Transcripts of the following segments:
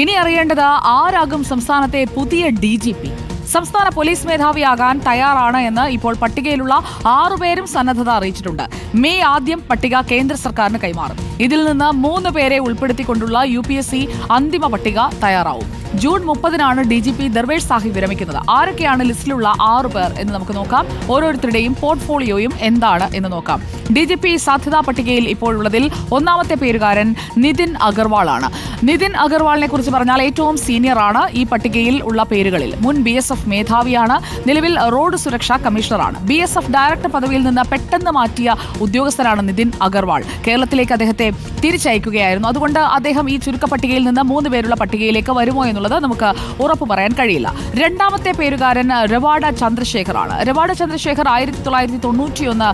ഇനി അറിയേണ്ടത് ആരാകും സംസ്ഥാനത്തെ പുതിയ ഡി ജി പി? സംസ്ഥാന പോലീസ് മേധാവിയാകാൻ തയ്യാറാണ് എന്ന് ഇപ്പോൾ പട്ടികയിലുള്ള ആറുപേരും സന്നദ്ധത അറിയിച്ചിട്ടുണ്ട്. മെയ് ആദ്യം പട്ടിക കേന്ദ്ര സർക്കാരിന് കൈമാറും. ഇതിൽ നിന്ന് മൂന്ന് പേരെ ഉൾപ്പെടുത്തിക്കൊണ്ടുള്ള യു പി എസ് സി അന്തിമ പട്ടിക തയ്യാറാവും. ജൂൺ മുപ്പതിനാണ് D G P Darvesh Sahib വിരമിക്കുന്നത്. ആരൊക്കെയാണ് ലിസ്റ്റിലുള്ള ആറ് പേർ എന്ന് നമുക്ക് നോക്കാം. ഓരോരുത്തരുടെയും പോർട്ട്ഫോളിയോയും എന്താണ് എന്ന് നോക്കാം. ഡി ജി പി സാധ്യതാ പട്ടികയിൽ ഇപ്പോഴുള്ളതിൽ ഒന്നാമത്തെ പേരുകാരൻ നിതിൻ അഗർവാൾ ആണ് നിതിൻ അഗർവാളിനെ കുറിച്ച് പറഞ്ഞാൽ ഏറ്റവും സീനിയർ ആണ് ഈ പട്ടികയിൽ ഉള്ള പേരുകളിൽ. മുൻ ബി എസ് എഫ് മേധാവിയാണ്. നിലവിൽ റോഡ് സുരക്ഷാ കമ്മീഷണറാണ്. ബി എസ് എഫ് ഡയറക്ടർ പദവിയിൽ നിന്ന് പെട്ടെന്ന് മാറ്റിയ ഉദ്യോഗസ്ഥനാണ് നിതിൻ അഗർവാൾ. കേരളത്തിലേക്ക് അദ്ദേഹത്തെ തിരിച്ചയക്കുകയായിരുന്നു. അതുകൊണ്ട് അദ്ദേഹം ഈ ചുരുക്ക പട്ടികയിൽ നിന്ന് മൂന്ന് പേരുള്ള പട്ടികയിലേക്ക് വരുമോ എന്നുള്ളത് നമുക്ക് ഉറപ്പ് പറയാൻ കഴിയില്ല. രണ്ടാമത്തെ പേരുകാരൻ രവാഡ ചന്ദ്രശേഖറാണ്. രവാഡ ചന്ദ്രശേഖർ ആയിരത്തി തൊള്ളായിരത്തി തൊണ്ണൂറ്റിയൊന്ന്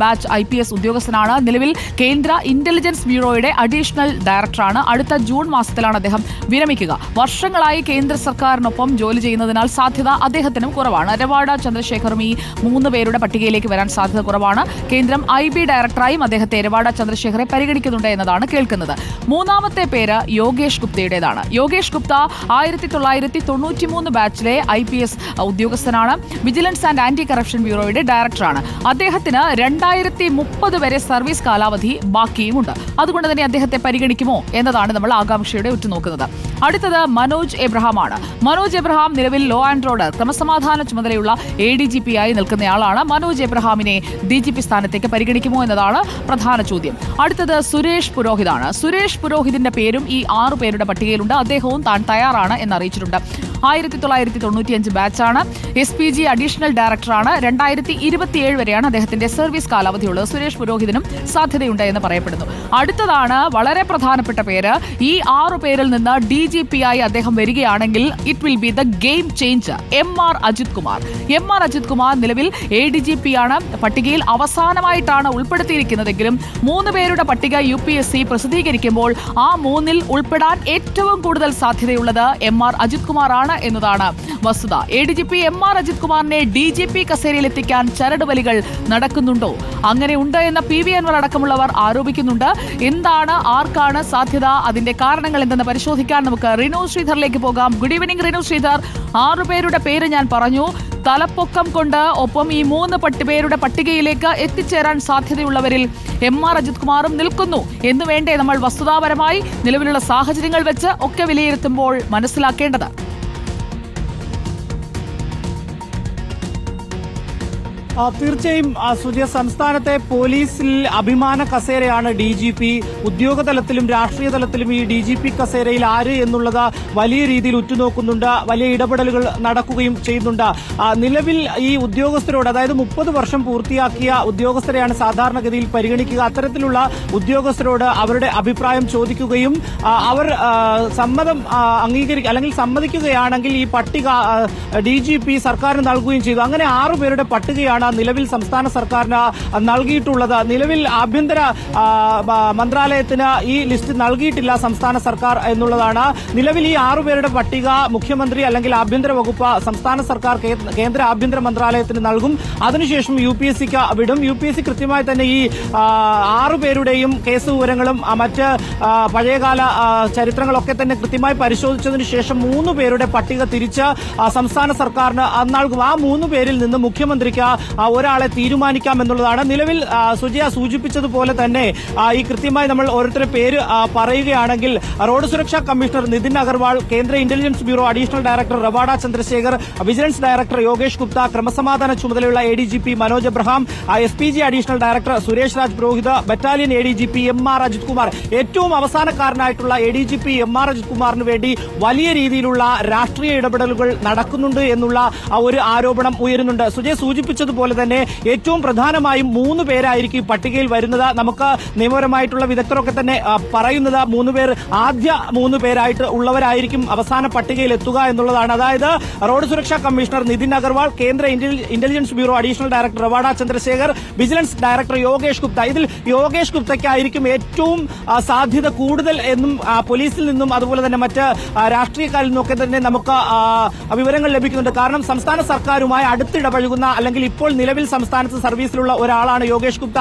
ബാച്ച് ഐ പി എസ് ഉദ്യോഗസ്ഥനാണ്. നിലവിൽ കേന്ദ്ര ഇന്റലിജൻസ് ബ്യൂറോയുടെ അഡീഷണൽ ഡയറക്ടറാണ്. അടുത്ത ജൂൺ മാസത്തിലാണ് അദ്ദേഹം വിരമിക്കുക. വർഷങ്ങളായി കേന്ദ്ര സർക്കാരിനൊപ്പം ജോലി ചെയ്യുന്നതിനാൽ സാധ്യത അദ്ദേഹത്തിനും കുറവാണ്. രവാഡ ചന്ദ്രശേഖറും ഈ മൂന്ന് പേരുടെ പട്ടികയിലേക്ക് വരാൻ സാധ്യത കുറവാണ്. കേന്ദ്രം ഐ ബി ഡയറക്ടറായും അദ്ദേഹത്തെ രവാഡ ചന്ദ്രശേഖറെ പരിഗണിക്കുന്നുണ്ട് എന്നതാണ് കേൾക്കുന്നത്. മൂന്നാമത്തെ പേര് യോഗേഷ് ഗുപ്തയുടേതാണ്. യോഗേഷ് ഗുപ്ത ആയിരത്തി തൊള്ളായിരത്തി തൊണ്ണൂറ്റി മൂന്ന് ബാച്ചിലെ ഐ പി എസ് ഉദ്യോഗസ്ഥനാണ്. വിജിലൻസ് ആൻഡ് ആന്റി കറപ്ഷൻ ബ്യൂറോയുടെ ഡയറക്ടറാണ്. അദ്ദേഹത്തിന് രണ്ടായിരത്തി മുപ്പത് വരെ സർവീസ് കാലാവധി ബാക്കിയുമുണ്ട്. അതുകൊണ്ട് തന്നെ അദ്ദേഹത്തെ പരിഗണിക്കുമോ എന്നതാണ് നമ്മൾ ആകാംക്ഷയുടെ ഉറ്റുനോക്കുന്നത്. അടുത്തത് മനോജ് എബ്രഹാമാണ്. മനോജ് എബ്രഹാം നിലവിൽ ലോ ആൻഡ് ഓർഡർ ക്രമസമാധാന ചുമതലയുള്ള എ ഡി ജി പി ആയി നിൽക്കുന്നയാളാണ്. മനോജ് എബ്രഹാമിനെ ഡി ജി പി സ്ഥാനത്തേക്ക് പരിഗണിക്കുമോ എന്നതാണ് പ്രധാന ചോദ്യം. അടുത്തത് സുരേഷ് പുരോഹിതാണ്. സുരേഷ് പുരോഹിതിന്റെ പേരും ഈ ആറു പേരുടെ പട്ടികയിലുണ്ട്. അദ്ദേഹവും താൻ തയ്യാറാണ്. എന്ന് അറിയിച്ചിട്ടുണ്ട് ആയിരത്തി തൊള്ളായിരത്തി തൊണ്ണൂറ്റിയഞ്ച് ബാച്ചാണ്. എസ് പി ജി അഡീഷണൽ ഡയറക്ടറാണ് രണ്ടായിരത്തി ഇരുപത്തിയേഴ് വരെയാണ് അദ്ദേഹത്തിന്റെ സർവീസ് കാലാവധിയുള്ളത്. സുരേഷ് പുരോഹിതനും സാധ്യതയുണ്ട് എന്ന് പറയപ്പെടുന്നു. അടുത്തതാണ് വളരെ പ്രധാനപ്പെട്ട പേര്. ഈ ആറു പേരിൽ നിന്ന് ഡി ജി പി ആയി അദ്ദേഹം വരികയാണെങ്കിൽ it will be the game change M R Ajith Kumar M R Ajith Kumar നിലവിൽ എ ഡി ജി പി ആണ്. പട്ടികയിൽ അവസാനമായിട്ടാണ് ഉൾപ്പെടുത്തിയിരിക്കുന്നതെങ്കിലും മൂന്ന് പേരുടെ പട്ടിക യു പി എസ് സി പ്രസിദ്ധീകരിക്കുമ്പോൾ ആ മൂന്നിൽ ഉൾപ്പെടാൻ ഏറ്റവും കൂടുതൽ സാധ്യതയുള്ളത് എം ആർ അജിത് കുമാർ ആണ് എന്നതാണ് വസ്തുത. A D G P M R Ajith കുമാറിനെ ഡി ജി പി കസേരയിൽ എത്തിക്കാൻ ചരടുവലികൾ നടക്കുന്നുണ്ടോ? അങ്ങനെ ഉണ്ട് എന്ന പി വി അൻവർ അടക്കമുള്ളവർ ആരോപിക്കുന്നുണ്ട്. എന്താണ് ആർക്കാണ് സാധ്യത അതിന്റെ കാരണങ്ങൾ എന്തെന്ന് പരിശോധിക്കാൻ നമുക്ക് റിനു ശ്രീധറിലേക്ക് പോകാം. Good evening Rinu Sreedhar. ആറുപേരുടെ പേര് ഞാൻ പറഞ്ഞു. തലപ്പൊക്കം കൊണ്ട് ഒപ്പം ഈ മൂന്ന് പേരുടെ പട്ടികയിലേക്ക് എത്തിച്ചേരാൻ സാധ്യതയുള്ളവരിൽ എം ആർ അജിത് കുമാറും നിൽക്കുന്നു. എന്ന് വേണ്ടേ നമ്മൾ വസ്തുതാപരമായി നിലവിലുള്ള സാഹചര്യങ്ങൾ വെച്ച് ഒക്കെ വിലയിരുത്തുമ്പോൾ മനസ്സിലാക്കേണ്ടത്. തീർച്ചയായും സുജയ സംസ്ഥാനത്തെ പോലീസിൽ അഭിമാന കസേരയാണ് ഡി ജി പി. ഉദ്യോഗ തലത്തിലും രാഷ്ട്രീയ തലത്തിലും ഈ ഡി ജി പി കസേരയിൽ ആര് എന്നുള്ളത് വലിയ രീതിയിൽ ഉറ്റുനോക്കുന്നുണ്ട്. വലിയ ഇടപെടലുകൾ നടക്കുകയും ചെയ്യുന്നുണ്ട്. നിലവിൽ ഈ ഉദ്യോഗസ്ഥരോട് അതായത് മുപ്പത് വർഷം പൂർത്തിയാക്കിയ ഉദ്യോഗസ്ഥരെയാണ് സാധാരണഗതിയിൽ പരിഗണിക്കുക. അത്തരത്തിലുള്ള ഉദ്യോഗസ്ഥരോട് അവരുടെ അഭിപ്രായം ചോദിക്കുകയും അവർ സമ്മതം അംഗീകരിക്കുക അല്ലെങ്കിൽ സമ്മതിക്കുകയാണെങ്കിൽ ഈ പട്ടിക ഡി ജി പി സർക്കാരിന് നൽകുകയും ചെയ്തു. അങ്ങനെ ആറുപേരുടെ പട്ടികയാണ് നിലവിൽ സംസ്ഥാന സർക്കാരിന് നൽകിയിട്ടുള്ളത്. നിലവിൽ ആഭ്യന്തര മന്ത്രാലയത്തിന് ഈ ലിസ്റ്റ് നൽകിയിട്ടില്ല സംസ്ഥാന സർക്കാർ എന്നുള്ളതാണ്. നിലവിൽ ഈ ആറുപേരുടെ പട്ടിക മുഖ്യമന്ത്രി അല്ലെങ്കിൽ ആഭ്യന്തര വകുപ്പ് സംസ്ഥാന സർക്കാർ കേന്ദ്ര ആഭ്യന്തര മന്ത്രാലയത്തിന് നൽകും. അതിനുശേഷം യു പി എസ് സിക്ക് വിടും. യു പി എസ് സി കൃത്യമായി തന്നെ ഈ ആറുപേരുടെയും പേരുടെയും കേസ് വിവരങ്ങളും മറ്റ് പഴയകാല ചരിത്രങ്ങളൊക്കെ തന്നെ കൃത്യമായി പരിശോധിച്ചതിനു ശേഷം മൂന്ന് പേരുടെ പട്ടിക തിരിച്ച് സംസ്ഥാന സർക്കാരിന് നൽകും. ആ മൂന്ന് പേരിൽ നിന്ന് മുഖ്യമന്ത്രിക്ക് ഒരാളെ തീരുമാനിക്കാം എന്നുള്ളതാണ്. നിലവിൽ സുജയ സൂചിപ്പിച്ചതുപോലെ തന്നെ ഈ കൃത്യമായി നമ്മൾ ഓരോരുത്തരുടെ പേര് പറയുകയാണെങ്കിൽ റോഡ് സുരക്ഷാ കമ്മീഷണർ നിതിൻ അഗർവാൾ കേന്ദ്ര intelligence bureau additional director Ravada Chandrasekhar vigilance director Yogesh Gupta ക്രമസമാധാന ചുമതലയുള്ള A D G P Manoj Abraham S P G additional director Suresh Raj Purohit battalion A D G P M R Ajith Kumar. ഏറ്റവും അവസാനക്കാരനായിട്ടുള്ള A D G P M R Ajith കുമാറിന് വേണ്ടി വലിയ രീതിയിലുള്ള രാഷ്ട്രീയ ഇടപെടലുകൾ നടക്കുന്നുണ്ട് എന്നുള്ള ഒരു ആരോപണം ഉയരുന്നുണ്ട്. സുജയ് സൂചിപ്പിച്ചതുപോലെ തന്നെ ഏറ്റവും പ്രധാനമായും മൂന്ന് പേരായിരിക്കും ഈ പട്ടികയിൽ വരുന്നത്. നമുക്ക് നിയമപരമായിട്ടുള്ള വിദഗ്ധരൊക്കെ തന്നെ പറയുന്നത് മൂന്ന് പേർ ആദ്യ മൂന്ന് പേരായിട്ട് ഉള്ളവരായിരിക്കും അവസാന പട്ടികയിൽ എത്തുക എന്നുള്ളതാണ്. അതായത് റോഡ് സുരക്ഷാ കമ്മീഷണർ നിതിൻ അഗർവാൾ കേന്ദ്ര intelligence bureau additional director Ravada Chandrasekhar vigilance director Yogesh Gupta. ഇതിൽ യോഗേഷ് ഗുപ്തയ്ക്കായിരിക്കും ഏറ്റവും സാധ്യത കൂടുതൽ എന്നും പോലീസിൽ നിന്നും അതുപോലെ തന്നെ മറ്റ് രാഷ്ട്രീയക്കാരിൽ നിന്നൊക്കെ തന്നെ നമുക്ക് വിവരങ്ങൾ ലഭിക്കുന്നുണ്ട്. കാരണം സംസ്ഥാന സർക്കാരുമായി അടുത്തിടപഴകുന്ന അല്ലെങ്കിൽ ഇപ്പോൾ ഇപ്പോൾ നിലവിൽ സംസ്ഥാനത്ത് സർവീസിലുള്ള ഒരാളാണ് യോഗേഷ് ഗുപ്ത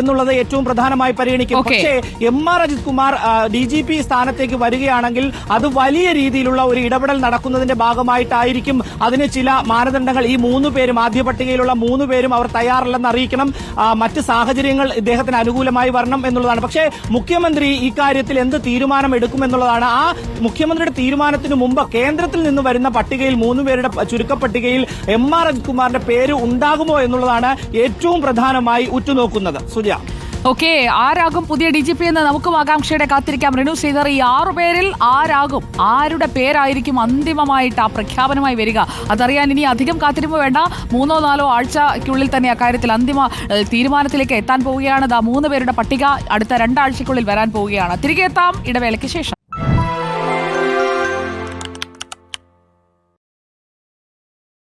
എന്നുള്ളത് ഏറ്റവും പ്രധാനമായി പരിഗണിക്കും. പക്ഷേ M R Ajith Kumar D G P സ്ഥാനത്തേക്ക് വരികയാണെങ്കിൽ അത് വലിയ രീതിയിലുള്ള ഒരു ഇടപെടൽ നടക്കുന്നതിന്റെ ഭാഗമായിട്ടായിരിക്കും അതിന് ചില മാനദണ്ഡങ്ങൾ. ഈ മൂന്ന് പേരും ആദ്യ പട്ടികയിലുള്ള മൂന്ന് പേരും അവർ തയ്യാറല്ലെന്ന് അറിയിക്കണം. മറ്റ് സാഹചര്യങ്ങൾ ഇദ്ദേഹത്തിന് അനുകൂലമായി വരണം എന്നുള്ളതാണ്. പക്ഷേ മുഖ്യമന്ത്രി ഇക്കാര്യത്തിൽ എന്ത് തീരുമാനം എടുക്കുമെന്നുള്ളതാണ് ആ മുഖ്യമന്ത്രിയുടെ തീരുമാനത്തിന് മുമ്പ് കേന്ദ്രത്തിൽ നിന്ന് വരുന്ന പട്ടികയിൽ മൂന്ന് പേരുടെ ചുരുക്ക ചുരുക്കപ്പട്ടികയിൽ എം ആർ അജിത് കുമാറിന്റെ പേര് ഉണ്ടാകുമോ എന്നുള്ളതാണ് ഏറ്റവും പ്രധാനമായി ഉറ്റുനോക്കുന്നത്. സുജ ഓക്കെ ആരാകും പുതിയ ഡി ജി പി എന്ന് നമുക്കും ആകാംക്ഷയുടെ കാത്തിരിക്കാം. റിനു ശ്രീധർ ഈ ആറു പേരിൽ ആരാകും? ആരുടെ പേരായിരിക്കും അന്തിമമായിട്ട് ആ പ്രഖ്യാപനമായി വരിക? അതറിയാൻ ഇനി അധികം കാത്തിരിപ്പ് വേണ്ട. മൂന്നോ നാലോ ആഴ്ചയ്ക്കുള്ളിൽ തന്നെ അക്കാര്യത്തിൽ അന്തിമ തീരുമാനത്തിലേക്ക് എത്താൻ പോവുകയാണ്. ദാ മൂന്ന് പേരുടെ പട്ടിക അടുത്ത രണ്ടാഴ്ചയ്ക്കുള്ളിൽ വരാൻ പോവുകയാണ്. തിരികെ എത്താം ഇടവേളയ്ക്ക് ശേഷം.